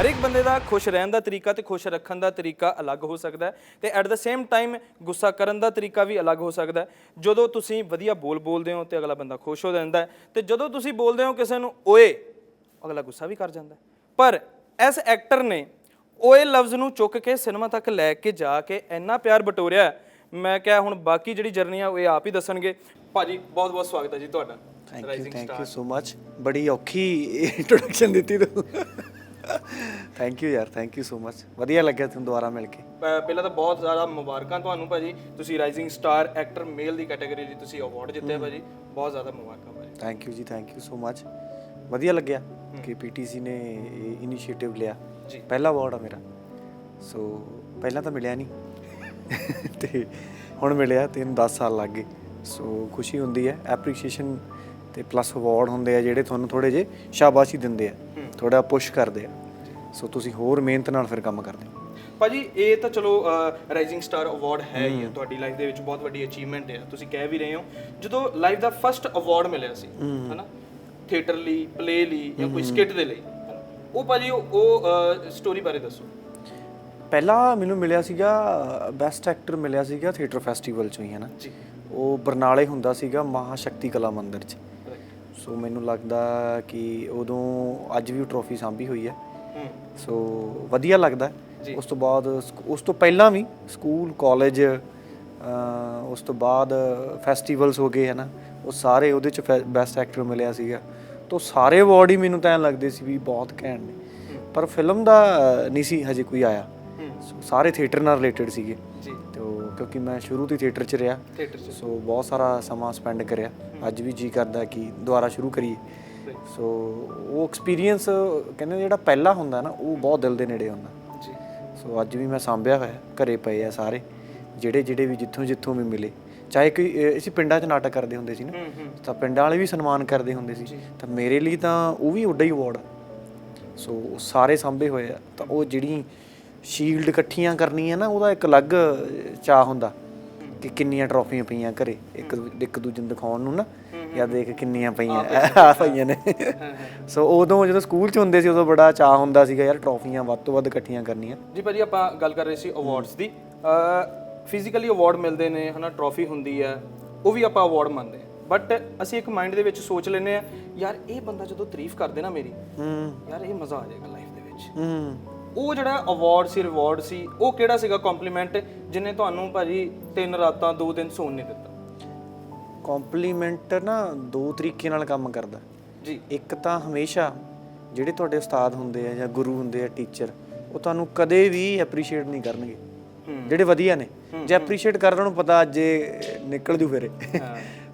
ਹਰੇਕ ਬੰਦੇ ਦਾ ਖੁਸ਼ ਰਹਿਣ ਦਾ ਤਰੀਕਾ ਤੇ ਖੁਸ਼ ਰੱਖਣ ਦਾ ਤਰੀਕਾ ਅਲੱਗ ਹੋ ਸਕਦਾ ਹੈ ਤੇ ਐਟ ਦ ਸੇਮ ਟਾਈਮ ਗੁੱਸਾ ਕਰਨ ਦਾ ਤਰੀਕਾ ਵੀ ਅਲੱਗ ਹੋ ਸਕਦਾ ਹੈ। ਜਦੋਂ ਤੁਸੀਂ ਵਧੀਆ ਬੋਲ ਬੋਲਦੇ ਹੋ ਤੇ ਅਗਲਾ ਬੰਦਾ ਖੁਸ਼ ਹੋ ਜਾਂਦਾ ਹੈ ਤੇ ਜਦੋਂ ਤੁਸੀਂ ਬੋਲਦੇ ਹੋ ਕਿਸੇ ਨੂੰ ਓਏ ਅਗਲਾ ਗੁੱਸਾ ਵੀ ਕਰ ਜਾਂਦਾ। ਪਰ ਇਸ ਐਕਟਰ ਨੇ ਓਏ ਲਫ਼ਜ਼ ਨੂੰ ਚੁੱਕ ਕੇ ਸਿਨੇਮਾ ਤੱਕ ਲੈ ਕੇ ਜਾ ਕੇ ਇੰਨਾ ਪਿਆਰ ਬਟੋਰਿਆ ਮੈਂ ਕਿਹਾ ਹੁਣ ਬਾਕੀ ਜਿਹੜੀ ਜਰਨੀ ਆ ਉਹ ਇਹ ਆਪ ਹੀ ਦੱਸਣਗੇ। ਭਾਜੀ ਬਹੁਤ ਬਹੁਤ ਸਵਾਗਤ ਹੈ ਜੀ ਤੁਹਾਡਾ। Thank you thank. You so much ਬੜੀ ਔਖੀ ਇੰਟਰੋਡਕਸ਼ਨ ਦਿੱਤੀ ਤੂੰ। ਥੈਂਕ ਯੂ ਯਾਰ ਥੈਂਕ ਯੂ ਸੋ ਮਚ ਵਧੀਆ ਲੱਗਿਆ ਤੁਹਾਨੂੰ ਦੁਬਾਰਾ ਮਿਲ ਕੇ। ਪ- ਪਹਿਲਾਂ ਤਾਂ ਬਹੁਤ ਜ਼ਿਆਦਾ ਮੁਬਾਰਕਾਂ ਤੁਹਾਨੂੰ ਭਾਜੀ। ਤੁਸੀਂ ਰਾਈਜ਼ਿੰਗ ਸਟਾਰ ਐਕਟਰ ਮੇਲ ਦੀ ਕੈਟਾਗਰੀ 'ਚ ਤੁਸੀਂ ਅਵਾਰਡ ਜਿੱਤਿਆ ਭਾਜੀ। ਬਹੁਤ ਜ਼ਿਆਦਾ ਮੁਬਾਰਕਾਂ ਭਾਜੀ। ਥੈਂਕ ਯੂ ਜੀ ਥੈਂਕ ਯੂ ਸੋ ਮਚ ਵਧੀਆ ਲੱਗਿਆ ਕਿ ਪੀਟੀਸੀ ਨੇ ਇਹ ਇਨੀਸ਼ੀਏਟਿਵ ਲਿਆ। ਜੀ। ਪਹਿਲਾ ਅਵਾਰਡ ਆ ਮੇਰਾ। ਸੋ ਪਹਿਲਾਂ ਤਾਂ ਮਿਲਿਆ ਨਹੀਂ। ਤੇ ਹੁਣ ਮਿਲਿਆ ਤੇ ਇਹਨੂੰ 10 ਸਾਲ ਲੱਗ ਗਏ। ਸੋ ਖੁਸ਼ੀ ਹੁੰਦੀ ਹੈ। ਐਪਰੀਸ਼ੀਏਸ਼ਨ ਤੇ ਪਲੱਸ ਅਵਾਰਡ ਹੁੰਦੇ ਆ ਜਿਹੜੇ ਤੁਹਾਨੂੰ ਥੋੜੇ ਜੇ ਸ਼ਾਬਾਸ਼ੀ ਦਿੰਦੇ ਆ ਥੋੜਾ ਪੁਸ਼ ਕਰਦੇ ਆ। ਸੋ ਤੁਸੀਂ ਹੋਰ ਮਿਹਨਤ ਨਾਲ ਫਿਰ ਕੰਮ ਕਰਦੇ ਹੋ। ਭਾਜੀ ਇਹ ਤਾਂ ਚਲੋ ਰਾਈਜ਼ਿੰਗ ਸਟਾਰ ਅਵਾਰਡ ਹੈ ਹੀ ਤੁਹਾਡੀ ਲਾਈਫ ਦੇ ਵਿੱਚ ਬਹੁਤ ਵੱਡੀ ਅਚੀਵਮੈਂਟ ਹੈ ਤੁਸੀਂ ਕਹਿ ਵੀ ਰਹੇ ਹੋ ਜਦੋਂ ਲਾਈਫ ਦਾ ਫਰਸਟ ਅਵਾਰਡ ਮਿਲਿਆ ਸੀ ਹਨਾ? ਥੀਏਟਰ ਲਈ ਪਲੇ ਲਈ ਜਾਂ ਕੋਈ ਸਕਿੱਟ ਦੇ ਲਈ? ਉਹ ਭਾਜੀ ਉਹ- ਸਟੋਰੀ ਬਾਰੇ ਦੱਸੋ। ਪਹਿਲਾ ਮੈਨੂੰ ਮਿਲਿਆ ਸੀਗਾ ਬੈਸਟ ਐਕਟਰ ਮਿਲਿਆ ਸੀਗਾ ਥੀਏਟਰ ਫੈਸਟੀਵਲ ਚੋਂ ਹੀ ਹੈ ਨਾ ਜੀ। ਉਹ ਬਰਨਾਲੇ ਹੁੰਦਾ ਸੀਗਾ ਮਹਾਸ਼ਕਤੀ ਕਲਾ ਮੰਦਿਰ 'ਚ। ਸੋ ਮੈਨੂੰ ਲੱਗਦਾ ਕਿ ਉਦੋਂ ਅੱਜ ਵੀ ਉਹ ਟਰੋਫੀ ਸਾਂਭੀ ਹੋਈ ਹੈ। ਸੋ ਵਧੀਆ ਲੱਗਦਾ। ਉਸ ਤੋਂ ਬਾਅਦ ਉਸ ਤੋਂ ਪਹਿਲਾਂ ਵੀ ਸਕੂਲ ਕਾਲਜ ਉਸ ਤੋਂ ਬਾਅਦ ਫੈਸਟੀਵਲਸ ਹੋ ਗਏ ਹੈ ਨਾ ਉਹ ਸਾਰੇ ਉਹਦੇ ਚ ਬੈਸਟ ਐਕਟਰ ਮਿਲਿਆ ਸੀਗਾ। ਤੋਂ ਸਾਰੇ ਅਵਾਰਡ ਹੀ ਮੈਨੂੰ ਤਾਂ ਲੱਗਦੇ ਸੀ ਵੀ ਬਹੁਤ ਘੈਂਟ ਨੇ। ਪਰ ਫਿਲਮ ਦਾ ਨਹੀਂ ਸੀ ਹਜੇ ਕੋਈ ਆਇਆ। ਸਾਰੇ ਥੀਏਟਰ ਨਾਲ ਰਿਲੇਟਡ ਸੀਗੇ। ਉਹ ਕਿਉਂਕਿ ਮੈਂ ਸ਼ੁਰੂ ਤੋਂ ਹੀ ਥੀਏਟਰ 'ਚ ਰਿਹਾ ਥੀਏਟਰ 'ਚ। ਸੋ ਬਹੁਤ ਸਾਰਾ ਸਮਾਂ ਸਪੈਂਡ ਕਰਿਆ। ਅੱਜ ਵੀ ਜੀ ਕਰਦਾ ਕਿ ਦੁਬਾਰਾ ਸ਼ੁਰੂ ਕਰੀਏ। ਸੋ ਉਹ ਐਕਸਪੀਰੀਅੰਸ ਕਹਿੰਦੇ ਜਿਹੜਾ ਪਹਿਲਾ ਹੁੰਦਾ ਨਾ ਉਹ ਬਹੁਤ ਦਿਲ ਦੇ ਨੇੜੇ ਹੁੰਦਾ। ਜੀ। ਸੋ ਅੱਜ ਵੀ ਮੈਂ ਸਾਂਭਿਆ ਹੋਇਆ ਘਰੇ ਪਏ ਆ ਸਾਰੇ। ਜਿਹੜੇ ਜਿਹੜੇ ਵੀ ਜਿੱਥੋਂ ਜਿੱਥੋਂ ਵੀ ਮਿਲੇ। ਚਾਹੇ ਕੋਈ ਅਸੀਂ ਪਿੰਡਾਂ 'ਚ ਨਾਟਕ ਕਰਦੇ ਹੁੰਦੇ ਸੀ ਨਾ ਤਾਂ ਪਿੰਡਾਂ ਵਾਲੇ ਵੀ ਸਨਮਾਨ ਕਰਦੇ ਹੁੰਦੇ ਸੀ। ਤਾਂ ਮੇਰੇ ਲਈ ਤਾਂ ਉਹ ਵੀ ਉੱਡਾ ਹੀ ਅਵਾਰਡ ਸੋ ਸਾਰੇ ਸਾਂਭੇ ਹੋਏ ਆ। ਤਾਂ ਉਹ ਜਿਹੜੀ ਸ਼ੀਲਡ ਇਕੱਠੀਆਂ ਕਰਨੀਆਂ ਨਾ ਉਹਦਾ ਇੱਕ ਅਲੱਗ ਚਾਹ ਹੁੰਦਾ ਕਿ ਕਿੰਨੀਆਂ ਟਰੋਫੀਆਂ ਪਈਆਂ ਘਰੇ ਇੱਕ ਇੱਕ ਦੂਜੇ ਨੂੰ ਦਿਖਾਉਣ ਨੂੰ ਨਾ ਯਾ ਦੇਖ ਕਿੰਨੀਆਂ ਪਈਆਂ ਆ ਪਈਆਂ ਨੇ। ਸੋ ਉਦੋਂ ਜਦੋਂ ਸਕੂਲ 'ਚ ਹੁੰਦੇ ਸੀ ਉਦੋਂ ਬੜਾ ਚਾਹ ਹੁੰਦਾ ਸੀਗਾ ਯਾਰ ਟਰੋਫੀਆਂ ਵੱਧ ਤੋਂ ਵੱਧ ਇਕੱਠੀਆਂ ਕਰਨੀਆਂ। ਜੀ ਭਾਜੀ ਆਪਾਂ ਗੱਲ ਕਰ ਰਹੇ ਸੀ ਅਵਾਰਡਸ ਦੀ। ਫਿਜ਼ੀਕਲੀ ਅਵਾਰਡ ਮਿਲਦੇ ਨੇ ਹਨਾ ਟਰੋਫੀ ਹੁੰਦੀ ਹੈ ਉਹ ਵੀ ਆਪਾਂ ਅਵਾਰਡ ਮੰਨਦੇ ਹਾਂ। ਬਟ ਅਸੀਂ ਇੱਕ ਮਾਈਂਡ ਦੇ ਵਿੱਚ ਸੋਚ ਲੈਨੇ ਆ ਯਾਰ ਇਹ ਬੰਦਾ ਜਦੋਂ ਤਾਰੀਫ ਕਰਦੇ ਨਾ ਮੇਰੀ ਹੂੰ। ਯਾਰ ਇਹ ਮਜ਼ਾ ਆ ਜਾਏਗਾ ਲਾਈਫ ਦੇ ਵਿੱਚ। ਹੂੰ। ਉਹ ਜਿਹੜਾ ਅਵਾਰਡ ਸੀ ਰਿਵਾਰਡ ਸੀ ਉਹ ਕਿਹੜਾ ਸੀਗਾ ਕੰਪਲੀਮੈਂਟ ਜਿਹਨੇ ਤੁਹਾਨੂੰ ਭਾਜੀ ਤਿੰਨ ਰਾਤਾਂ ਦੋ ਦਿਨ ਸੌਣ ਨਹੀਂ ਦਿੱਤਾ? ਕੰਪਲੀਮੈਂਟ ਨਾ ਦੋ ਤਰੀਕੇ ਨਾਲ ਕੰਮ ਕਰਦਾ। ਜੀ। ਇੱਕ ਤਾਂ ਹਮੇਸ਼ਾ ਜਿਹੜੇ ਤੁਹਾਡੇ ਉਸਤਾਦ ਹੁੰਦੇ ਆ ਜਾਂ ਗੁਰੂ ਹੁੰਦੇ ਆ ਟੀਚਰ ਉਹ ਤੁਹਾਨੂੰ ਕਦੇ ਵੀ ਐਪਰੀਸ਼ੀਏਟ ਨਹੀਂ ਕਰਨਗੇ। ਜਿਹੜੇ ਵਧੀਆ ਨੇ। ਜੇ ਐਪਰੀਸ਼ੀਏਟ ਕਰ ਉਹਨਾਂ ਨੂੰ ਪਤਾ ਅੱਜ ਨਿਕਲ ਜੂ ਫਿਰੇ।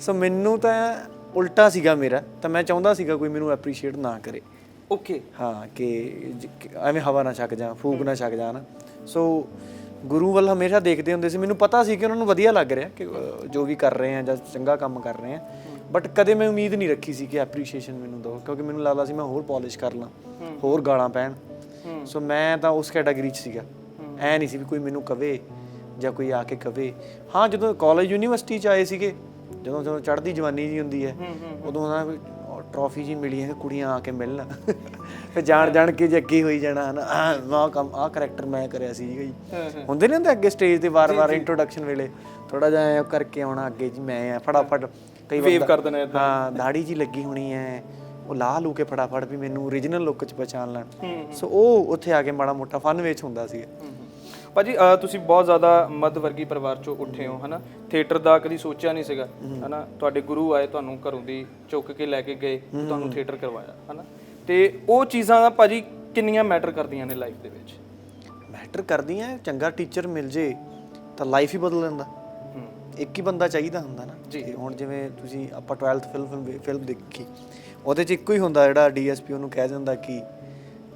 ਸੋ ਮੈਨੂੰ ਤਾਂ ਉਲਟਾ ਸੀਗਾ ਮੇਰਾ ਤਾਂ ਮੈਂ ਚਾਹੁੰਦਾ ਸੀਗਾ ਕੋਈ ਮੈਨੂੰ ਐਪਰੀਸ਼ੀਏਟ ਨਾ ਕਰੇ। ਓਕੇ ਹਾਂ ਕਿ ਜ- ਕਿ ਐਵੇਂ ਹਵਾ ਨਾ ਛੱਕ ਜਾ ਫੂਕ ਨਾ ਛੱਕ ਜਾ ਨਾ ਸੋ ਗੁਰੂ ਵੱਲ ਹਮੇਸ਼ਾ ਦੇਖਦੇ ਹੁੰਦੇ ਸੀ। ਮੈਨੂੰ ਪਤਾ ਸੀ ਕਿ ਉਹਨਾਂ ਨੂੰ ਵਧੀਆ ਲੱਗ ਰਿਹਾ ਕਿ ਅਹ, ਜੋ ਵੀ ਕਰ ਰਹੇ ਆ ਜਾਂ ਚੰਗਾ ਕੰਮ ਕਰ ਰਹੇ ਆ। ਬਟ ਕਦੇ ਮੈਂ ਉਮੀਦ ਨਹੀਂ ਰੱਖੀ ਸੀ ਕਿ ਐਪਰੀਸ਼ੀਏਸ਼ਨ ਮੈਨੂੰ ਦੋ ਕਿਉਂਕਿ ਮੈਨੂੰ ਲੱਗਦਾ ਸੀ ਮੈਂ ਹੋਰ ਪਾਲਿਸ਼ ਕਰ ਲਾਂ ਹੋਰ ਗਾਲਾਂ ਪੈਣ। ਸੋ ਮੈਂ ਤਾਂ ਉਸ ਕੈਟਾਗਰੀ 'ਚ ਸੀਗਾ। ਐ ਨਹੀਂ ਸੀ ਵੀ ਕੋਈ ਮੈਨੂੰ ਕਵੇ ਜਾਂ ਕੋਈ ਆ ਕੇ ਕਵੇ। ਹਾਂ ਜਦੋਂ ਕਾਲਜ ਯੂਨੀਵਰਸਿਟੀ 'ਚ ਆਏ ਸੀਗੇ ਜਦੋਂ ਜਦੋਂ ਚੜ੍ਹਦੀ ਜਵਾਨੀ ਜੀ ਹੁੰਦੀ ਹੈ ਉਦੋਂ ਨਾ ਕੋਈ ਟਰੋਫੀ ਜੀ ਮਿਲੀ ਹੈ ਕੁੜੀਆਂ ਆ ਕੇ ਮਿਲਣ। ਫਿਰ ਜਾਣ ਜਾਣ ਕੇ ਜੇ ਅੱਗੇ ਹੋਈ ਜਾਣਾ ਹਨਾ ਆਹ ਆਹ ਕੰਮ ਆਹ ਕਰੈਕਟਰ ਮੈਂ ਕਰਿਆ ਸੀ ਜੀ ਹੁੰਦੇ ਨੇ ਹੁੰਦੇ ਅੱਗੇ ਸਟੇਜ ਤੇ ਵਾਰ-ਵਾਰ ਇੰਟਰੋਡਕਸ਼ਨ ਵੇਲੇ? ਥੋੜਾ ਜਿਹਾ ਐਂ ਕਰਕੇ ਆਉਣਾ ਅੱਗੇ ਜੀ ਮੈਂ ਆ ਫਟਾਫਟ ਕਈ ਵਾਰ Wave ਕਰ ਦੇਣਾ ਏਦਾਂ। ਹਾਂ ਦਾੜੀ ਜੀ ਲੱਗੀ ਹੋਣੀ ਹੈ ਉਹ ਲਾ ਲੂ ਕੇ ਫਟਾਫਟ ਵੀ ਮੈਨੂੰ ਓਰੀਜਨਲ ਲੁੱਕ ਚ ਪਛਾਣ ਲੈਣ। ਸੋ ਉਹ ਉੱਥੇ ਆ ਕੇ ਮਾੜਾ ਮੋਟਾ ਫਨ ਵਿੱਚ ਹੁੰਦਾ ਸੀ ਭਾਜੀ ਅਹ ਤੁਸੀਂ ਬਹੁਤ ਜ਼ਿਆਦਾ ਮੱਧ ਵਰਗੀ ਪਰਿਵਾਰ ਚੋਂ ਉੱਠੇ ਹੋ ਹਨਾ? ਥੀਏਟਰ ਦਾ ਕਦੀ ਸੋਚਿਆ ਨਹੀਂ ਸੀਗਾ ਹਨਾ? ਤੁਹਾਡੇ ਗੁਰੂ ਆਏ ਤੁਹਾਨੂੰ ਘਰੋਂ ਦੀ ਚੁੱਕ ਕੇ ਲੈ ਕੇ ਗਏ ਤੁਹਾਨੂੰ ਥੀਏਟਰ ਕਰਵਾਇਆ ਹਨਾ? ਤੇ ਉਹ ਚੀਜ਼ਾਂ ਦਾ ਭਾਜੀ ਕਿੰਨੀਆਂ ਮੈਟਰ ਕਰਦੀਆਂ ਨੇ ਲਾਈਫ ਦੇ ਵਿੱਚ? ਮੈਟਰ ਕਰਦੀਆਂ ਚੰਗਾ ਟੀਚਰ ਮਿਲ ਜੇ ਤਾਂ ਲਾਈਫ ਹੀ ਬਦਲ ਲੈਂਦਾ ਹੂੰ। ਇੱਕ ਹੀ ਬੰਦਾ ਚਾਹੀਦਾ ਹੁੰਦਾ ਨਾ। ਜੀ। ਤੇ ਹੁਣ ਜਿਵੇਂ ਤੁਸੀਂ ਆਪਾਂ 12th ਫਿਲਮ ਫਿਲਮ ਦੇਖੀ ਉਹਦੇ ਚ ਇੱਕੋ ਹੀ ਹੁੰਦਾ ਜਿਹੜਾ ਡੀਐਸਪੀ ਉਹਨੂੰ ਕਹਿ ਦਿੰਦਾ ਕਿ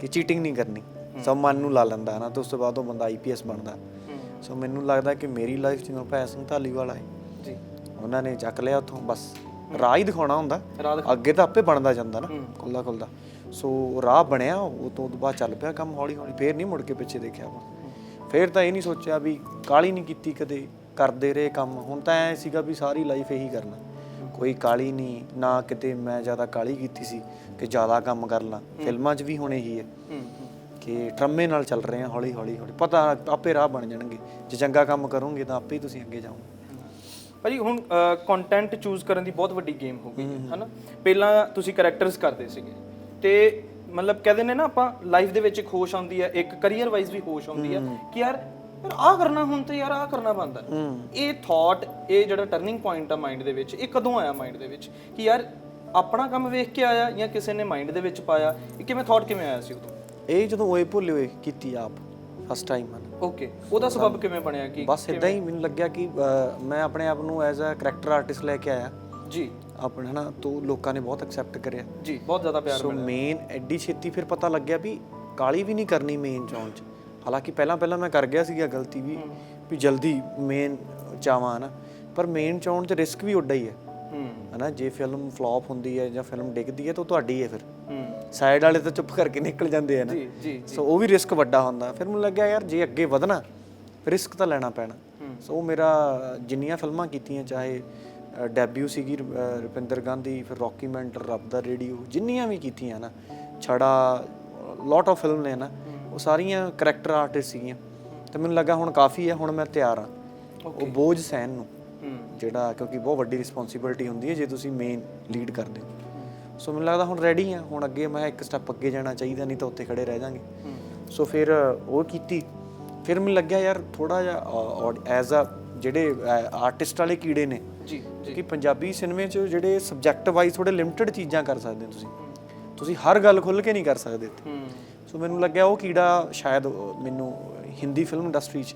ਕਿ ਚੀਟਿੰਗ ਨਹੀਂ ਕਰਨੀ। ਸਭ ਮਨ ਨੂੰ ਲਾ ਲੈਂਦਾ ਨਾ ਤੇ ਉਸ ਤੋਂ ਬਾਅਦ ਉਹ ਬੰਦਾ ਆਈਪੀਐਸ ਬਣਦਾ। ਸੋ ਮੈਨੂੰ ਲੱਗਦਾ ਕਿ ਮੇਰੀ ਲਾਈਫ ਚ ਨਿਰਭੈ ਸਿੰਘ ਧਾਲੀਵਾਲ ਆਏ ਜੀ। ਉਹਨਾਂ ਨੇ ਚੱਕ ਲਿਆ ਉੱਥੋਂ ਬਸ। ਰਾਹ ਹੀ ਦਿਖਾਉਣਾ ਹੁੰਦਾ। ਅੱਗੇ ਤਾਂ ਆਪੇ ਬਣਦਾ ਜਾਂਦਾ ਨਾ ਖੁੱਲਦਾ ਖੁੱਲਦਾ ਸੋ ਰਾਹ ਬਣਿਆ ਉਹ ਤੋਂ ਬਾਅਦ ਚੱਲ ਪਿਆ ਕੰਮ ਹੌਲੀ ਹੌਲੀ ਫੇਰ ਨਹੀਂ ਮੁੜ ਕੇ ਪਿੱਛੇ ਦੇਖਿਆ ਆਪਾਂ। ਫੇਰ ਤਾਂ ਇਹ ਨਹੀਂ ਸੋਚਿਆ ਵੀ ਕਾਲੀ ਨਹੀਂ ਕੀਤੀ ਕਦੇ ਕਰਦੇ ਰਹੇ ਕੰਮ। ਹੁਣ ਤਾਂ ਐ ਸੀਗਾ ਵੀ ਸਾਰੀ ਲਾਈਫ ਇਹੀ ਕਰਨਾ। ਕੋਈ ਕਾਲੀ ਨਹੀਂ ਨਾ ਕਿਤੇ ਮੈਂ ਜ਼ਿਆਦਾ ਕਾਲੀ ਕੀਤੀ ਸੀ ਕਿ ਜ਼ਿਆਦਾ ਕੰਮ ਕਰ ਲਾਂ। ਫਿਲਮਾਂ 'ਚ ਵੀ ਹੁਣ ਇਹੀ ਹੈ ਹੂੰ। ਹੂੰ। ਕਿ ਟਰਮੇ ਨਾਲ ਚੱਲ ਰਹੇ ਹਾਂ ਹੌਲੀ ਹੌਲੀ ਹੌਲੀ। ਪਤਾ ਆਪੇ ਰਾਹ ਬਣ ਜਾਣਗੇ। ਜੇ ਚੰਗਾ ਕੰਮ ਕਰੋਗੇ ਤਾਂ ਆਪੇ ਹੀ ਤੁਸੀਂ ਅੱਗੇ ਜਾਓਗੇ। ਭਾਜੀ ਹੁਣ ਕੰਟੈਂਟ ਚੂਜ਼ ਕਰਨ ਦੀ ਬਹੁਤ ਵੱਡੀ ਗੇਮ ਹੋ ਗਈ ਹੈ ਹਨਾ? ਪਹਿਲਾਂ ਤੁਸੀਂ ਕੈਰੈਕਟਰਸ ਕਰਦੇ ਸੀਗੇ। ਤੇ ਮਤਲਬ ਕਹਿੰਦੇ ਨੇ ਨਾ ਆਪਾਂ ਲਾਈਫ ਦੇ ਵਿੱਚ ਇੱਕ ਹੋਸ਼ ਆਉਂਦੀ ਹੈ ਇੱਕ ਕੈਰੀਅਰ ਵਾਈਜ਼ ਵੀ ਹੋਸ਼ ਆਉਂਦੀ ਹੈ। ਕਿ ਯਾਰ ਯਾਰ ਆਹ ਕਰਨਾ ਹੁਣ ਤੇ ਯਾਰ ਆਹ ਕਰਨਾ ਬੰਦਾ ਇਹ ਥਾਟ ਇਹ ਜਿਹੜਾ ਟਰਨਿੰਗ ਪੁਆਇੰਟ ਆ ਮਾਈਂਡ ਦੇ ਵਿੱਚ ਇਹ ਕਦੋਂ ਆਇਆ ਮਾਈਂਡ ਦੇ ਵਿੱਚ? ਕਿ ਯਾਰ ਆਪਣਾ ਕੰਮ ਵੇਖ ਕੇ ਆਇਆ ਜਾਂ ਕਿਸੇ ਨੇ ਮਾਈਂਡ ਦੇ ਵਿੱਚ ਪਾਇਆ? ਇਹ ਕਿਵੇਂ ਥਾਟ ਕਿਵੇਂ ਆਇਆ ਸੀ ਉਦੋਂ? ਇਹ ਜਦੋਂ ਓਏ ਭੁੱਲੇ ਹੋਏ ਕੀਤੀ ਆਪ ਫਸਟ ਟਾਈਮ ਹਨ। ਓਕੇ ਉਹਦਾ ਸਬਬ ਕਿਵੇਂ ਬਣਿਆ? ਕਿ ਬਸ ਇਦਾਂ ਹੀ ਮੈਨੂੰ ਲੱਗਿਆ ਕਿ ਅਹ, ਮੈਂ ਆਪਣੇ ਆਪ ਨੂੰ ਐਜ਼ ਅ ਕਰੈਕਟਰ ਆਰਟਿਸਟ ਲੈ ਕੇ ਆਇਆ। ਜੀ। ਆਪਣੇ ਹਨਾ ਤੋਂ ਲੋਕਾਂ ਨੇ ਬਹੁਤ ਐਕਸੈਪਟ ਕਰਿਆ। ਜੀ ਬਹੁਤ ਜ਼ਿਆਦਾ ਪਿਆਰ ਸੋ ਮੇਨ ਐਡੀ ਛੇਤੀ ਫਿਰ ਪਤਾ ਲੱਗਿਆ ਵੀ ਕਾਲੀ ਵੀ ਨਹੀਂ ਕਰਨੀ ਮੇਨ ਚੌਣ ਚ। ਹਾਲਾਂਕਿ ਪਹਿਲਾਂ ਪਹਿਲਾਂ ਮੈਂ ਕਰ ਗਿਆ ਸੀਗਾ ਗਲਤੀ ਵੀ ਵੀ ਜਲਦੀ ਮੇਨ ਚਾਵਾਂ ਨਾ ਪਰ ਮੇਨ ਚੌਣ ਚ ਰਿਸਕ ਵੀ ਉੱਡਾ ਹੈ ਹੂੰ। ਹਨਾ ਜੇ ਫਿਲਮ ਫਲॉप ਹੁੰਦੀ ਹੈ ਜਾਂ ਫਿਲਮ ਡਿੱਗਦੀ ਹੈ ਤਾਂ ਤੁਹਾਡੀ ਹੈ ਫਿਰ। ਹੂੰ। ਸਾਈਡ ਵਾਲੇ ਤਾਂ ਚੁੱਪ ਕਰਕੇ ਨਿਕਲ ਜਾਂਦੇ ਆ ਨਾ। ਜੀ ਜੀ ਸੋ ਉਹ ਵੀ ਰਿਸਕ ਵੱਡਾ ਹੁੰਦਾ। ਫਿਰ ਮੈਨੂੰ ਲੱਗਿਆ ਯਾਰ ਜੇ ਅੱਗੇ ਵਧਣਾ ਰਿਸਕ ਤਾਂ ਲੈਣਾ ਪੈਣਾ। ਸੋ ਉਹ ਮੇਰਾ ਜਿੰਨੀਆਂ ਫਿਲਮਾਂ ਕੀਤੀਆਂ ਚਾਹੇ ਡੈਬਿਊ ਸੀਗੀ ਰੁਪਿੰਦਰ ਗਾਂਧੀ ਫਿਰ ਰੌਕੀ ਮੈਂਟਰ ਰੱਬ ਦਾ ਰੇਡੀਓ ਜਿੰਨੀਆਂ ਵੀ ਕੀਤੀਆਂ ਨਾ ਛੜਾ ਲੋਟ ਆਫ ਫਿਲਮ ਨੇ ਨਾ ਉਹ ਸਾਰੀਆਂ ਕਰੈਕਟਰ ਆਰਟਿਸਟ ਸੀਗੀਆਂ। ਤੇ ਮੈਨੂੰ ਲੱਗਾ ਹੁਣ ਕਾਫੀ ਹੈ ਹੁਣ ਮੈਂ ਤਿਆਰ ਆ ਉਹ ਬੋਝ ਸਹਿਣ ਨੂੰ। ਜਿਹੜਾ ਕਿਉਂਕਿ ਬਹੁਤ ਵੱਡੀ ਰਿਸਪੌਂਸਿਬਿਲਟੀ ਹੁੰਦੀ ਹੈ ਜੇ ਤੁਸੀਂ ਮੇਨ ਲੀਡ ਕਰਦੇ ਹੋ। ਸੋ ਮੈਨੂੰ ਲੱਗਦਾ ਹੁਣ ਰੈਡੀ ਆ ਹੁਣ ਅੱਗੇ ਮੈਂ ਇੱਕ ਸਟੈਪ ਅੱਗੇ ਜਾਣਾ ਚਾਹੀਦਾ ਨਹੀਂ ਤਾਂ ਉੱਥੇ ਖੜੇ ਰਹਿ ਜਾਾਂਗੇ। ਸੋ ਫਿਰ ਉਹ ਕੀਤੀ। ਫਿਰ ਮੈਨੂੰ ਲੱਗਿਆ ਯਾਰ ਥੋੜਾ ਜਿਹਾ ਐਜ਼ ਅ ਜਿਹੜੇ ਆਰਟਿਸਟ ਵਾਲੇ ਕੀੜੇ ਨੇ ਜੀ ਜੀ। ਕਿ ਪੰਜਾਬੀ ਸਿਨੇਮੇ 'ਚ ਜਿਹੜੇ ਸਬਜੈਕਟ ਵਾਈਜ਼ ਥੋੜੇ ਲਿਮਟਿਡ ਚੀਜ਼ਾਂ ਕਰ ਸਕਦੇ ਹੋ ਤੁਸੀਂ। ਤੁਸੀਂ ਹਰ ਗੱਲ ਖੁੱਲ ਕੇ ਨਹੀਂ ਕਰ ਸਕਦੇ ਸੋ ਮੈਨੂੰ ਲੱਗਿਆ ਉਹ ਕੀੜਾ ਸ਼ਾਇਦ ਮੈਨੂੰ ਹਿੰਦੀ ਫਿਲਮ ਇੰਡਸਟਰੀ 'ਚ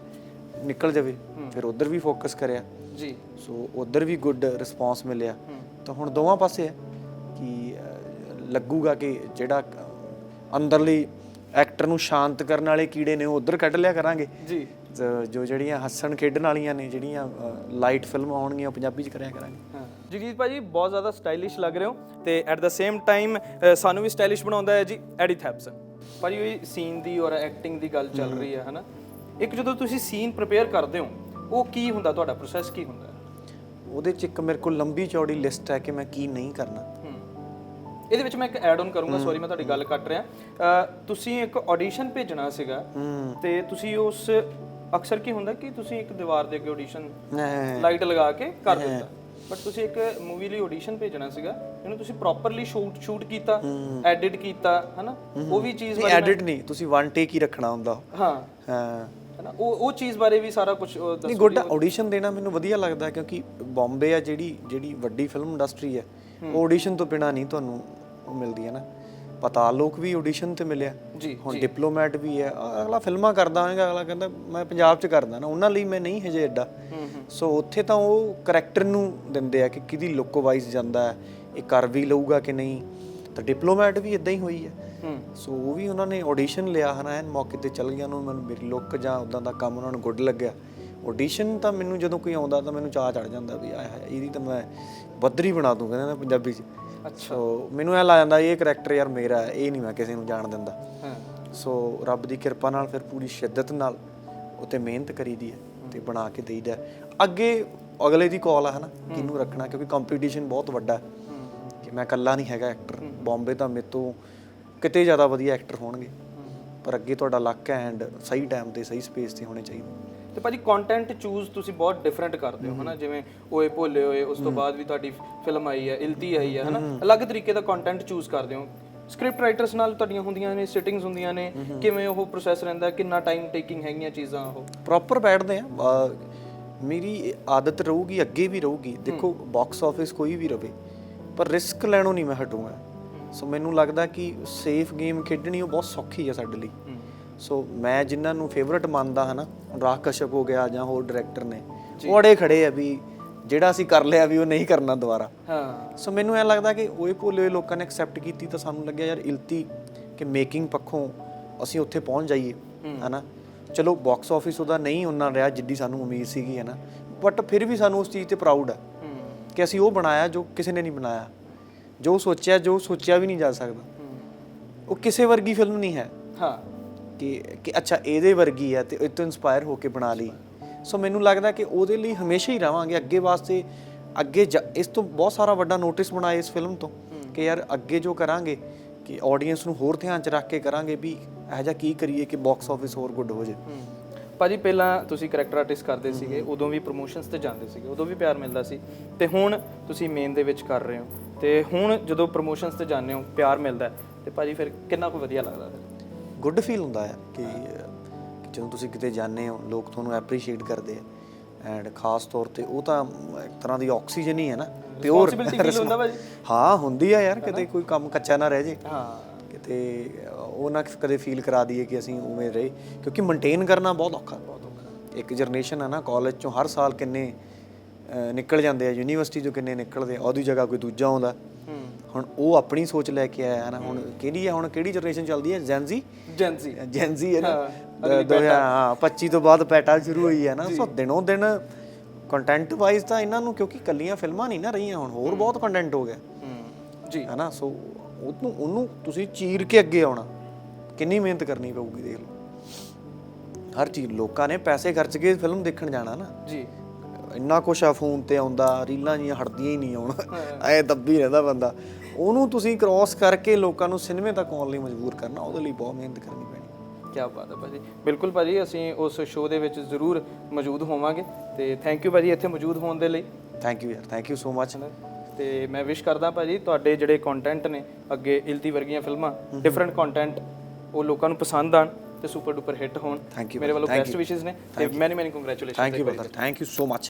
ਨਿਕਲ ਜਾਵੇ ਫਿਰ ਉਧਰ ਵੀ ਫੋਕਸ ਕਰਿਆ। ਜੀ। ਸੋ ਉਧਰ ਵੀ ਗੁੱਡ ਰਿਸਪਾਂਸ ਮਿਲਿਆ। ਤਾਂ ਹੁਣ ਦੋਵਾਂ ਪਾਸੇ ਹੈ ਕਿ ਲੱਗੂਗਾ ਕਿ ਜਿਹੜਾ ਅੰਦਰਲੀ ਐਕਟਰ ਨੂੰ ਸ਼ਾਂਤ ਕਰਨ ਵਾਲੇ ਕੀੜੇ ਨੇ ਉਹ ਉਧਰ ਕੱਢ ਲਿਆ ਕਰਾਂਗੇ। ਜੀ। ਜ- ਜਿਹੜੀਆਂ ਹੱਸਣ ਖੇਡਣ ਵਾਲੀਆਂ ਨੇ ਜਿਹੜੀਆਂ ਲਾਈਟ ਫਿਲਮਾਂ ਆਉਣਗੀਆਂ ਪੰਜਾਬੀ 'ਚ ਕਰਿਆ ਕਰਾਂਗੇ। ਜਗਜੀਤ ਭਾਜੀ ਬਹੁਤ ਜ਼ਿਆਦਾ ਸਟਾਈਲਿਸ਼ ਲੱਗ ਰਹੇ ਹੋ ਤੇ ਐਟ ਦਾ ਸੇਮ ਟਾਈਮ ਸਾਨੂੰ ਵੀ ਸਟਾਈਲਿਸ਼ ਬਣਾਉਂਦਾ ਹੈ ਜੀ ਐਡੀ ਥੈਪਸਨ ਭਾਜੀ ਉਹ ਸੀਨ ਦੀ ਔਰ ਐਕਟਿੰਗ ਦੀ ਗੱਲ ਚੱਲ ਰਹੀ ਹੈ ਹਨਾ? ਇੱਕ ਜਦੋਂ ਤੁਸੀਂ ਸੀਨ ਪ੍ਰਿਪੇਅਰ ਕਰਦੇ ਹੋ ਉਹ ਕੀ ਹੁੰਦਾ ਤੁਹਾਡਾ? ਪ੍ਰੋਸੈਸ ਕੀ ਹੁੰਦਾ? ਉਹਦੇ 'ਚ ਇੱਕ ਮੇਰੇ ਕੋਲ ਲੰਬੀ ਚੌੜੀ ਲਿਸਟ ਹੈ ਕਿ ਮੈਂ ਕੀ ਨਹੀਂ ਕਰਨਾ। ਇਹਦੇ ਵਿੱਚ ਮੈਂ ਇੱਕ ਐਡ ਆਨ ਕਰੂੰਗਾ ਸੌਰੀ ਮੈਂ ਤੁਹਾਡੀ ਗੱਲ ਕੱਟ ਰਿਹਾ। ਤੁਸੀਂ ਇੱਕ ਆਡੀਸ਼ਨ ਭੇਜਣਾ ਸੀਗਾ ਤੇ ਤੁਸੀਂ ਉਸ ਅਕਸਰ ਕੀ ਹੁੰਦਾ ਕਿ ਤੁਸੀਂ ਇੱਕ ਦੀਵਾਰ ਦੇ ਅੱਗੇ ਆਡੀਸ਼ਨ ਲਾਈਟ ਲਗਾ ਕੇ ਕਰ ਦਿੱਤਾ। ਬਟ ਤੁਸੀਂ ਇੱਕ ਮੂਵੀ ਲਈ ਆਡੀਸ਼ਨ ਭੇਜਣਾ ਸੀਗਾ ਇਹਨੂੰ ਤੁਸੀਂ ਪ੍ਰੋਪਰਲੀ ਸ਼ੂਟ ਸ਼ੂਟ ਕੀਤਾ ਐਡਿਟ ਕੀਤਾ ਹਨਾ? ਉਹ ਵੀ ਚੀਜ਼ ਐਡਿਟ ਨਹੀਂ ਤੁਸੀਂ ਵਨ ਟੇਕ ਹੀ ਰੱਖਣਾ ਹੁੰਦਾ। ਹਾਂ। ਹਾਂ। ਹਨਾ ਉਹ ਉਹ ਚੀਜ਼ ਬਾਰੇ ਵੀ ਸਾਰਾ ਕੁਝ ਨਹੀਂ ਗੁੱਡ ਆਡੀਸ਼ਨ ਦੇਣਾ ਮੈਨੂੰ ਵਧੀਆ ਲੱਗਦਾ ਕਿਉਂਕਿ ਬੰਬੇ ਆ ਜਿਹੜੀ ਜਿਹੜੀ ਵੱਡੀ ਫਿਲਮ ਇੰਡਸਟਰੀ ਹੈ ਉਹ ਆਡੀਸ਼ਨ ਤੋਂ ਬਿਨਾ ਨਹੀਂ ਤੁਹਾਨੂੰ ਉਹ ਮਿਲਦੀ ਹੈ ਨਾ? ਪਤਾਲ ਲੋਕ ਵੀ ਆਡੀਸ਼ਨ ਤੇ ਮਿਲਿਆ। ਜੀ ਹੁਣ ਡਿਪਲੋਮੈਟ ਵੀ ਹੈ। ਅਗਲਾ ਫਿਲਮਾਂ ਕਰਦਾ ਹੋਵੇਗਾ ਅਗਲਾ ਕਹਿੰਦਾ ਮੈਂ ਪੰਜਾਬ 'ਚ ਕਰਦਾ ਨਾ ਉਹਨਾਂ ਲਈ ਮੈਂ ਨਹੀਂ ਹਜੇ ਐਡਾ। ਸੋ ਉੱਥੇ ਤਾਂ ਉਹ ਕਰੈਕਟਰ ਨੂੰ ਦਿੰਦੇ ਆ ਕਿ ਕਿਹਦੀ ਲੁੱਕ ਵਾਈਜ਼ ਜਾਂਦਾ ਹੈ ਇਹ ਕਰ ਵੀ ਲਊਗਾ ਕਿ ਨਹੀਂ? ਤਾਂ ਡਿਪਲੋਮੈਟ ਵੀ ਇਦਾਂ ਹੀ ਹੋਈ ਹੂੰ। ਸੋ ਉਹ ਵੀ ਉਹਨਾਂ ਨੇ ਆਡੀਸ਼ਨ ਲਿਆ ਹਨਾ ਐਨ ਮੌਕੇ ਤੇ ਚੱਲ ਗਿਆ ਉਹਨਾਂ ਨੂੰ ਮੈਨੂੰ ਮੇਰੀ ਲੁੱਕ ਜਾਂ ਉਦਾਂ ਦਾ ਕੰਮ ਉਹਨਾਂ ਨੂੰ ਗੁੱਡ ਲੱਗਿਆ। ਆਡੀਸ਼ਨ ਤਾਂ ਮੈਨੂੰ ਜਦੋਂ ਕੋਈ ਆਉਂਦਾ ਤਾਂ ਮੈਨੂੰ ਚਾਹ ਚੜ ਜਾਂਦਾ ਵੀ ਆਏ ਹਾਏ ਇਹਦੀ ਤਾਂ ਮੈਂ ਬੱਦਰੀ ਬਣਾ ਦੂੰ ਕਹਿੰਦੇ ਨਾ ਪੰਜਾਬੀ 'ਚ। ਅੱਛਾ। ਸੋ ਮੈਨੂੰ ਐ ਲਾ ਜਾਂਦਾ ਇਹ ਕਰੈਕਟਰ ਯਾਰ ਮੇਰਾ ਹੈ, ਇਹ ਨਹੀਂ ਮੈਂ ਕਿਸੇ ਨੂੰ ਜਾਣ ਦਿੰਦਾ। ਹਾਂ। ਸੋ ਰੱਬ ਦੀ ਕਿਰਪਾ ਨਾਲ ਫਿਰ ਪੂਰੀ ਸ਼ਿੱਦਤ ਨਾਲ ਉਤੇ ਮਿਹਨਤ ਕਰੀਦੀ ਹੈ ਤੇ ਬਣਾ ਕੇ ਦੇਈਦਾ। ਅੱਗੇ ਅਗਲੇ ਦੀ ਕਾਲ ਆ ਹਨਾ ਕਿਹਨੂੰ ਰੱਖਣਾ ਕਿਉਂਕਿ ਕੰਪੀਟੀਸ਼ਨ ਬਹੁਤ ਵੱਡਾ ਹੈ। ਕਿ ਮੈਂ ਇਕੱਲਾ ਨਹੀਂ ਹੈਗਾ ਐਕਟਰ ਬੰਬੇ ਤਾਂ ਮੇਰੇ ਤੋਂ ਕਿਤੇ ਜ਼ਿਆਦਾ ਵਧੀਆ ਐਕਟਰ ਹੋਣਗੇ। ਪਰ ਅੱਗੇ ਤੁਹਾਡਾ ਲੱਕ ਹੈ ਐਂਡ ਸਹੀ ਟਾਈਮ ਤੇ ਸਹੀ ਸਪੇਸ ਤੇ ਹੋਣੇ ਚਾਹੀਦੇ। ਤੇ ਭਾਜੀ ਕੰਟੈਂਟ ਚੂਜ਼ ਤੁਸੀਂ ਬਹੁਤ ਡਿਫਰੈਂਟ ਕਰਦੇ ਹੋ ਹਨਾ? ਜਿਵੇਂ ਓਏ ਭੋਲੇ ਹੋਏ ਉਸ ਤੋਂ ਬਾਅਦ ਵੀ ਤੁਹਾਡੀ ਫਿਲਮ ਆਈ ਹੈ ਇਲਤੀ ਆਈ ਹੈ ਹਨਾ? ਅਲੱਗ ਤਰੀਕੇ ਦਾ ਕੰਟੈਂਟ ਚੂਜ਼ ਕਰਦੇ ਹੋ। ਸਕ੍ਰਿਪਟ ਰਾਈਟਰਸ ਨਾਲ ਤੁਹਾਡੀਆਂ ਹੁੰਦੀਆਂ ਨੇ ਸਿਟਿੰਗਸ ਹੁੰਦੀਆਂ ਨੇ। ਕਿਵੇਂ ਉਹ ਪ੍ਰੋਸੈਸ ਰਹਿੰਦਾ ਕਿੰਨਾ ਟਾਈਮ ਟੇਕਿੰਗ ਹੈਗੀਆਂ ਚੀਜ਼ਾਂ ਉਹ? ਪ੍ਰੋਪਰ ਬੈਠਦੇ ਆ। ਮੇਰੀ ਆਦਤ ਰਹੂਗੀ ਅੱਗੇ ਵੀ ਰਹੂਗੀ। ਦੇਖੋ ਬਾਕਸ ਆਫਿਸ ਕੋਈ ਵੀ ਰਵੇ ਪਰ ਰਿਸਕ ਲੈਣੋਂ ਨਹੀਂ ਮੈਂ ਹਟੂੰਗਾ। ਸੋ ਮੈਨੂੰ ਲੱਗਦਾ ਕਿ ਸੇਫ ਗੇਮ ਖੇਡਣੀ ਉਹ ਬਹੁਤ ਸੌਖੀ ਹੈ ਸਾਡੇ ਲਈ। ਸੋ ਮੈਂ ਜਿਨ੍ਹਾਂ ਨੂੰ ਫੇਵਰਟ ਮੰਨਦਾ ਹਾਂ ਨਾ ਰਾਹ ਕਸ਼ਪ ਹੋ ਗਿਆ ਜਾਂ ਹੋਰ ਡਾਇਰੈਕਟਰ ਨੇ ਉਹ ਅੜੇ ਖੜੇ ਆ ਵੀ ਜਿਹੜਾ ਅਸੀਂ ਕਰ ਲਿਆ ਵੀ ਉਹ ਨਹੀਂ ਕਰਨਾ ਦੁਬਾਰਾ। ਹਾਂ। ਸੋ ਮੈਨੂੰ ਐ ਲੱਗਦਾ ਕਿ ਓਏ ਭੋਲੇ ਲੋਕਾਂ ਨੇ ਐਕਸੈਪਟ ਕੀਤੀ ਤਾਂ ਸਾਨੂੰ ਲੱਗਿਆ ਯਾਰ ਇਲਤੀ ਕਿ ਮੇਕਿੰਗ ਪੱਖੋਂ ਅਸੀਂ ਉੱਥੇ ਪਹੁੰਚ ਜਾਈਏ ਹਨਾ। ਚਲੋ ਬਾਕਸ ਆਫਿਸ ਉਹਦਾ ਨਹੀਂ ਉਹਨਾਂ ਰਿਹਾ ਜਿੱਡੀ ਸਾਨੂੰ ਉਮੀਦ ਸੀਗੀ ਹਨਾ। ਬਟ ਫਿਰ ਵੀ ਸਾਨੂੰ ਉਸ ਚੀਜ਼ ਤੇ ਪ੍ਰਾਊਡ ਹੂੰ। ਕਿ ਅਸੀਂ ਉਹ ਬਣਾਇਆ ਜੋ ਕਿਸੇ ਨੇ ਨਹੀਂ ਬਣਾਇਆ। ਜੋ ਸੋਚਿਆ ਜੋ ਸੋਚਿਆ ਵੀ ਨਹੀਂ ਜਾ ਸਕਦਾ। ਉਹ ਕਿਸੇ ਵਰਗੀ ਫਿਲਮ ਨਹੀਂ ਹੈ। ਹਾਂ। ਕਿ ਕਿ ਅੱਛਾ ਇਹਦੇ ਵਰਗੀ ਹੈ ਤੇ ਇਹ ਤੋਂ ਇਨਸਪਾਇਰ ਹੋ ਕੇ ਬਣਾ ਲਈ। ਸੋ ਮੈਨੂੰ ਲੱਗਦਾ ਕਿ ਉਹਦੇ ਲਈ ਹਮੇਸ਼ਾ ਹੀ ਰਵਾਂਗੇ ਅੱਗੇ ਵਾਸਤੇ। ਅੱਗੇ ਜਾ- ਇਸ ਤੋਂ ਬਹੁਤ ਸਾਰਾ ਵੱਡਾ ਨੋਟਿਸ ਬਣਾਏ ਇਸ ਫਿਲਮ ਤੋਂ ਕਿ ਯਾਰ ਅੱਗੇ ਜੋ ਕਰਾਂਗੇ ਕਿ ਆਡੀਅנס ਨੂੰ ਹੋਰ ਧਿਆਨ ਚ ਰੱਖ ਕੇ ਕਰਾਂਗੇ ਵੀ ਇਹੋ ਜਿਹਾ ਕੀ ਕਰੀਏ ਕਿ ਬਾਕਸ ਆਫਿਸ ਹੋਰ ਗੁੱਡ ਹੋ ਜੇ। ਭਾਜੀ ਪਹਿਲਾਂ ਤੁਸੀਂ ਕੈਰੈਕਟਰ ਆਰਟਿਸਟ ਕਰਦੇ ਸੀਗੇ ਉਦੋਂ ਵੀ ਪ੍ਰੋਮੋਸ਼ਨਸ ਤੇ ਜਾਂਦੇ ਸੀਗੇ ਉਦੋਂ ਵੀ ਪਿਆਰ ਮਿਲਦਾ ਸੀ। ਤੇ ਹੁਣ ਤੁਸੀਂ ਮੇਨ ਦੇ ਵਿੱਚ ਕਰ ਰਹੇ ਹੋ। ਤੇ ਹੁਣ ਜਦੋਂ ਪ੍ਰੋਮੋਸ਼ਨਸ ਤੇ ਜਾਂਦੇ ਹੋ ਪਿਆਰ ਮਿਲਦਾ ਹੈ, ਤੇ ਭਾਜੀ ਫਿਰ ਕਿੰਨਾ ਕੁ ਵਧੀਆ ਲੱਗਦਾ ਫਿਰ? ਗੁੱਡ ਫੀਲ ਹੁੰਦਾ ਹੈ ਕਿ ਅਹ, ਜਦੋਂ ਤੁਸੀਂ ਕਿਤੇ ਜਾਂਦੇ ਹੋ ਲੋਕ ਤੁਹਾਨੂੰ ਐਪਰੀਸ਼ੀਏਟ ਕਰਦੇ ਆ ਐਂਡ ਖਾਸ ਤੌਰ ਤੇ ਉਹ ਤਾਂ ਇੱਕ ਤਰ੍ਹਾਂ ਦੀ ਆਕਸੀਜਨ ਹੀ ਹੈ ਨਾ ਪਿਓਰ Responsibility feel ਹੁੰਦਾ ਭਾਜੀ? ਹਾਂ ਹੁੰਦੀ ਆ ਯਾਰ ਕਿਤੇ ਕੋਈ ਕੰਮ ਕੱਚਾ ਨਾ ਰਹਿ ਜੇ। ਹਾਂ। ਕਿਤੇ ਉਹ ਨਾ ਕਦੇ ਫੀਲ ਕਰਾ ਦਈਏ ਕਿ ਅਸੀਂ ਉਵੇਂ ਰਹੇ ਕਿਉਂਕਿ ਮੇਨਟੇਨ ਕਰਨਾ ਬਹੁਤ ਔਖਾ। ਬਹੁਤ ਔਖਾ। ਇੱਕ ਜਨਰੇਸ਼ਨ ਆ ਨਾ ਕਾਲਜ ਚੋਂ ਹਰ ਸਾਲ ਕਿੰਨੇ ਨਿਕਲ ਜਾਂਦੇ ਆ ਯੂਨੀਵਰਸਿਟੀ ਚੋਂ ਕਿੰਨੇ ਨਿਕਲਦੇ ਆ ਉਹਦੀ ਜਗ੍ਹਾ ਕੋਈ ਦੂਜਾ ਆਉਂਦਾ। ਹੂੰ। ਹੁਣ ਉਹ ਆਪਣੀ ਸੋਚ ਲੈ ਕੇ ਆਇਆ ਨਾ ਹੁਣ ਕਿਹੜੀ ਆ ਹੁਣ ਕਿਹੜੀ ਜਨਰੇਸ਼ਨ ਚੱਲਦੀ ਹੈ? ਜੈਨਜ਼ੀ ਜੈਂਸੀ ਜੈਨਜ਼ੀ ਹੈ ਨਾ। ਹਾਂ, ਦੋ ਹਜ਼ਾਰ ਹਾਂ 25 ਤੋਂ ਬਾਅਦ ਪੈਟਾ ਸ਼ੁਰੂ ਹੋਈ ਹੈ ਨਾ। ਸੋ ਦਿਨੋਂ ਦਿਨ ਕੰਟੈਂਟ ਵਾਈਜ਼ ਤਾਂ ਇਹਨਾਂ ਨੂੰ ਕਿਉਂਕਿ ਕੱਲੀਆਂ ਫਿਲਮਾਂ ਨਹੀਂ ਨਾ ਰਹੀਆਂ ਹੁਣ ਹੋਰ ਬਹੁਤ ਕੰਟੈਂਟ ਹੋ ਗਿਆ। ਹੂੰ। ਜੀ। ਹੈ ਨਾ ਸੋ ਉਹਨੂੰ ਉਹਨੂੰ ਤੁਸੀਂ ਚੀਰ ਕੇ ਅੱਗੇ ਆਉਣਾ। ਕਿੰਨੀ ਮਿਹਨਤ ਕਰਨੀ ਪਊਗੀ ਦੇਖ ਲਓ। ਹਰ ਚੀਜ਼ ਲੋਕਾਂ ਨੇ ਪੈਸੇ ਖਰਚ ਕੇ ਫਿਲਮ ਦੇਖਣ ਜਾਣਾ ਨਾ। ਜੀ। ਇੰਨਾ ਕੁਛ ਆ ਫੋਨ ਤੇ ਆਉਂਦਾ ਰੀਲਾਂ ਜੀਆਂ ਹਟਦੀਆਂ ਹੀ ਨਹੀਂ ਆਉਣ। ਐ ਦੱਬੀ ਰਹਿੰਦਾ ਬੰਦਾ। ਉਹਨੂੰ ਤੁਸੀਂ ਕ੍ਰਾਸ ਕਰਕੇ ਲੋਕਾਂ ਨੂੰ ਸਿਨੇਮੇ ਤੱਕ ਆਉਣ ਲਈ ਮਜਬੂਰ ਕਰਨਾ ਉਹਦੇ ਲਈ ਬਹੁਤ ਮਿਹਨਤ ਕਰਨੀ ਪੈਣੀ। ਕੀ ਬਾਤ ਹੈ ਭਾਜੀ। ਬਿਲਕੁਲ ਭਾਜੀ ਅਸੀਂ ਉਸ ਸ਼ੋਅ ਦੇ ਵਿੱਚ ਜ਼ਰੂਰ ਮੌਜੂਦ ਹੋਵਾਂਗੇ ਤੇ ਥੈਂਕ ਯੂ ਭਾਜੀ ਇੱਥੇ ਮੌਜੂਦ ਹੋਣ ਦੇ ਲਈ। ਥੈਂਕ ਯੂ ਯਾਰ ਥੈਂਕ ਯੂ ਸੋ ਮੱਚ ਤੇ ਮੈਂ ਵਿਸ਼ ਕਰਦਾ ਭਾਜੀ ਤੁਹਾਡੇ ਜਿਹੜੇ ਕੰਟੈਂਟ ਨੇ ਅੱਗੇ ਇਲਤੀ ਵਰਗੀਆਂ ਫਿਲਮਾਂ ਡਿਫਰੈਂਟ ਕੰਟੈਂਟ ਉਹ ਲੋਕਾਂ ਨੂੰ ਪਸੰਦ ਆਣ ਤੇ ਸੁਪਰ ਡੂਪਰ ਹਿੱਟ ਹੋਣ ਮੇਰੇ ਵੱਲੋਂ ਬੈਸਟ ਵਿਸ਼ੇਸ ਨੇ ਤੇ many many congratulation thank you brother thank you so much